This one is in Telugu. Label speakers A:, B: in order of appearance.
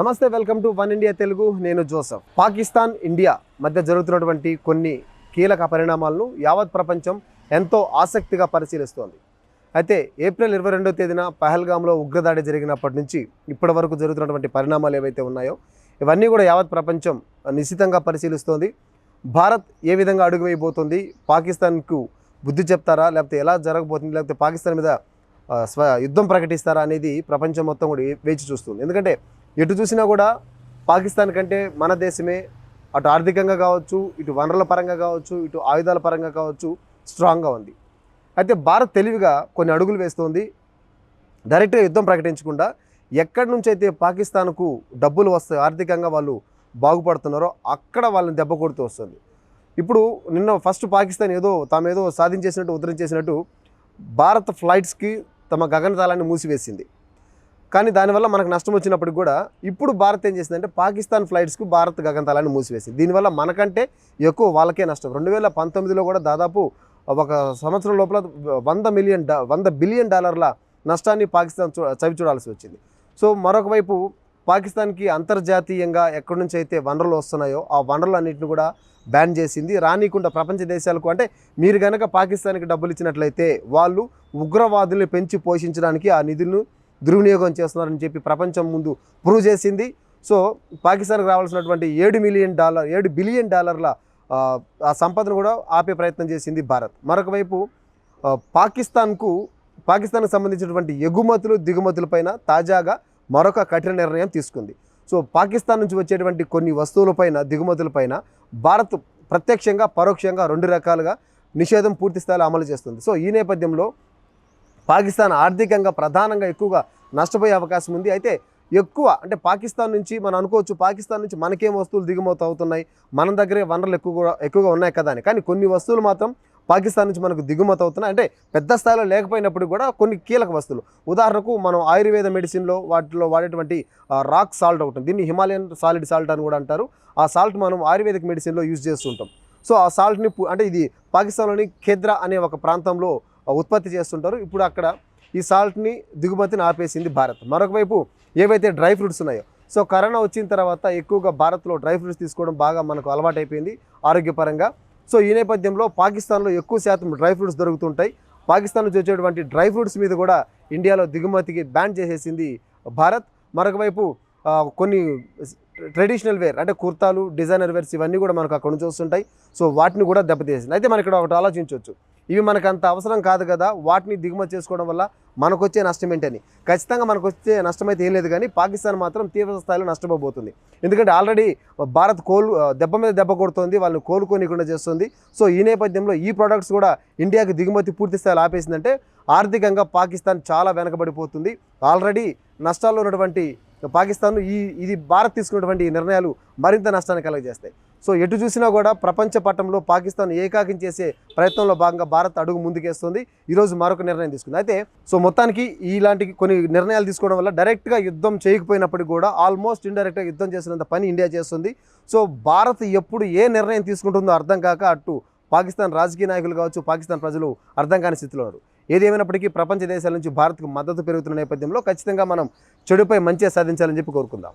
A: నమస్తే welcome to one India Telugu. నేను జోసఫ్. పాకిస్తాన్ ఇండియా మధ్య జరుగుతున్నటువంటి కొన్ని కీలక పరిణామాలను యావత్ ప్రపంచం ఎంతో ఆసక్తిగా పరిశీలిస్తోంది. అయితే ఏప్రిల్ ఇరవై రెండో తేదీన పహల్గామ్లో ఉగ్రదాడి జరిగినప్పటి నుంచి ఇప్పటి వరకు జరుగుతున్నటువంటి పరిణామాలు ఏవైతే ఉన్నాయో ఇవన్నీ కూడా యావత్ ప్రపంచం నిశ్చితంగా పరిశీలిస్తోంది. భారత్ ఏ విధంగా అడుగు పాకిస్తాన్కు బుద్ధి చెప్తారా? లేకపోతే ఎలా జరగబోతుంది? లేకపోతే పాకిస్తాన్ మీద స్వ యుద్ధం ప్రకటిస్తారా అనేది ప్రపంచం మొత్తం కూడా వేచి చూస్తుంది. ఎందుకంటే ఎటు చూసినా కూడా పాకిస్తాన్ కంటే మన దేశమే అటు ఆర్థికంగా కావచ్చు ఇటు వనరుల పరంగా కావచ్చు ఇటు ఆయుధాల పరంగా కావచ్చు స్ట్రాంగ్గా ఉంది. అయితే భారత్ తెలివిగా కొన్ని అడుగులు వేస్తోంది. డైరెక్ట్గా యుద్ధం ప్రకటించకుండా ఎక్కడి నుంచి అయితే పాకిస్తాన్కు డబ్బులు వస్తాయి ఆర్థికంగా వాళ్ళు బాగుపడుతున్నారో అక్కడ వాళ్ళని దెబ్బ కొడుతూ వస్తుంది. ఇప్పుడు నిన్న ఫస్ట్ పాకిస్తాన్ ఏదో తాము ఏదో సాధించేసినట్టు ఉద్ధరించేసినట్టు భారత్ ఫ్లైట్స్కి తమ గగనతలాన్ని మూసివేసింది. కానీ దానివల్ల మనకు నష్టం వచ్చినప్పుడు కూడా ఇప్పుడు భారత్ ఏం చేసిందంటే పాకిస్తాన్ ఫ్లైట్స్కు భారత్ గగనతలాన్ని మూసివేసింది. దీనివల్ల మనకంటే ఎక్కువ వాళ్ళకే నష్టం. రెండు వేల పంతొమ్మిదిలో కూడా దాదాపు ఒక సంవత్సరం లోపల వంద మిలియన్ డా వంద బిలియన్ డాలర్ల నష్టాన్ని పాకిస్తాన్ చూ చవి చూడాల్సి వచ్చింది. సో మరొక వైపు పాకిస్తాన్కి అంతర్జాతీయంగా ఎక్కడి నుంచి అయితే వనరులు వస్తున్నాయో ఆ వనరులన్నింటిని కూడా బ్యాన్ చేసింది రానికుండా ప్రపంచ దేశాలకు. అంటే మీరు కనుక పాకిస్తాన్కి డబ్బులు ఇచ్చినట్లయితే వాళ్ళు ఉగ్రవాదుల్ని పెంచి పోషించడానికి ఆ నిధులను దుర్వినియోగం చేస్తున్నారని చెప్పి ప్రపంచం ముందు ప్రూవ్ చేసింది. సో పాకిస్తాన్కి రావాల్సినటువంటి ఏడు మిలియన్ డాలర్ ఏడు బిలియన్ డాలర్ల ఆ, సంపదను కూడా ఆపే ప్రయత్నం చేసింది భారత్. మరొక వైపు పాకిస్తాన్కు పాకిస్తాన్కు సంబంధించినటువంటి ఎగుమతులు దిగుమతులపైన తాజాగా మరొక కఠిన నిర్ణయం తీసుకుంది. సో పాకిస్తాన్ నుంచి వచ్చేటువంటి కొన్ని వస్తువులపైన దిగుమతులపైన భారత్ ప్రత్యక్షంగా పరోక్షంగా రెండు రకాలుగా నిషేధం పూర్తి స్థాయిలో అమలు చేస్తుంది. సో ఈ నేపథ్యంలో పాకిస్తాన్ ఆర్థికంగా ప్రధానంగా ఎక్కువగా నష్టపోయే అవకాశం ఉంది. అయితే ఎక్కువ అంటే పాకిస్తాన్ నుంచి మనం అనుకోవచ్చు పాకిస్తాన్ నుంచి మనకేం వస్తువులు దిగుమతి అవుతున్నాయి? మన దగ్గరే వనరులు ఎక్కువగా ఎక్కువగా ఉన్నాయి కదా అని. కానీ కొన్ని వస్తువులు మాత్రం పాకిస్తాన్ నుంచి మనకు దిగుమతి అవుతున్నాయి. అంటే పెద్ద స్థాయిలో లేకపోయినప్పుడు కూడా కొన్ని కీలక వస్తువులు. ఉదాహరణకు మనం ఆయుర్వేద మెడిసిన్లో వాటిలో వాడేటువంటి రాక్ సాల్ట్ ఒకటి దీన్ని హిమాలయన్ సాలిడ్ సాల్ట్ అని కూడా అంటారు. ఆ సాల్ట్ మనం ఆయుర్వేదిక్ మెడిసిన్లో యూజ్ చేస్తుంటాం. సో ఆ సాల్ట్ని అంటే ఇది పాకిస్తాన్లోని ఖేద్రా అనే ఒక ప్రాంతంలో ఉత్పత్తి చేస్తుంటారు. ఇప్పుడు అక్కడ ఈ సాల్ట్ని దిగుమతిని ఆపేసింది భారత్. మరొక వైపు ఏవైతే డ్రై ఫ్రూట్స్ ఉన్నాయో సో కరోనా వచ్చిన తర్వాత ఎక్కువగా భారత్లో డ్రై ఫ్రూట్స్ తీసుకోవడం బాగా మనకు అలవాటైపోయింది ఆరోగ్యపరంగా. సో ఈ నేపథ్యంలో పాకిస్తాన్లో ఎక్కువ శాతం డ్రై ఫ్రూట్స్ దొరుకుతుంటాయి. పాకిస్తాన్ నుంచి వచ్చేటువంటి డ్రై ఫ్రూట్స్ మీద కూడా ఇండియాలో దిగుమతికి బ్యాన్ చేసేసింది భారత్. మరొక వైపు కొన్ని ట్రెడిషనల్ వేర్ అంటే కుర్తాలు డిజైనర్ వేర్స్ ఇవన్నీ కూడా మనకు అక్కడ నుంచి వస్తుంటాయి. సో వాటిని కూడా దెబ్బతీసింది అయితే మనం ఇక్కడ ఒకటి ఆలోచించవచ్చు. ఇవి మనకు అంత అవసరం కాదు కదా. వాటిని దిగుమతి చేసుకోవడం వల్ల మనకు వచ్చే నష్టం ఏంటని. ఖచ్చితంగా మనకు వచ్చే నష్టం అయితే ఏం లేదు కానీ పాకిస్తాన్ మాత్రం తీవ్ర స్థాయిలో నష్టపోబోతుంది. ఎందుకంటే ఆల్రెడీ భారత్ కోలు దెబ్బ మీద దెబ్బ కొడుతుంది వాళ్ళని కోలుకోనికుండా చేస్తుంది. సో ఈ నేపథ్యంలో ఈ ప్రోడక్ట్స్ కూడా ఇండియాకి దిగుమతి పూర్తి స్థాయిలో ఆపేసిందంటే ఆర్థికంగా పాకిస్తాన్ చాలా వెనకబడిపోతుంది. ఆల్రెడీ నష్టాల్లో ఉన్నటువంటి పాకిస్తాన్ ఈ ఇది భారత్ తీసుకున్నటువంటి ఈ నిర్ణయాలు మరింత నష్టాన్ని కలగజేస్తాయి. సో ఎటు చూసినా కూడా ప్రపంచ పట్టంలో పాకిస్తాన్ ఏకాకిం చేసే ప్రయత్నంలో భాగంగా భారత్ అడుగు ముందుకేస్తుంది. ఈరోజు మరొక నిర్ణయం తీసుకుంది. అయితే సో మొత్తానికి ఇలాంటి కొన్ని నిర్ణయాలు తీసుకోవడం వల్ల డైరెక్ట్గా యుద్ధం చేయకపోయినప్పటికీ కూడా ఆల్మోస్ట్ ఇండైరెక్ట్గా యుద్ధం చేసినంత పని ఇండియా చేస్తుంది. సో భారత్ ఎప్పుడు ఏ నిర్ణయం తీసుకుంటుందో అర్థం కాక అటు పాకిస్తాన్ రాజకీయ నాయకులు కావచ్చు పాకిస్తాన్ ప్రజలు అర్థం కాని స్థితిలో ఉన్నారు. ఏదేమైనప్పటికీ ప్రపంచ దేశాల నుంచి భారత్కు మద్దతు పెరుగుతున్న నేపథ్యంలో ఖచ్చితంగా మనం చెడుపై మంచిగా సాధించాలని చెప్పి కోరుకుందాం.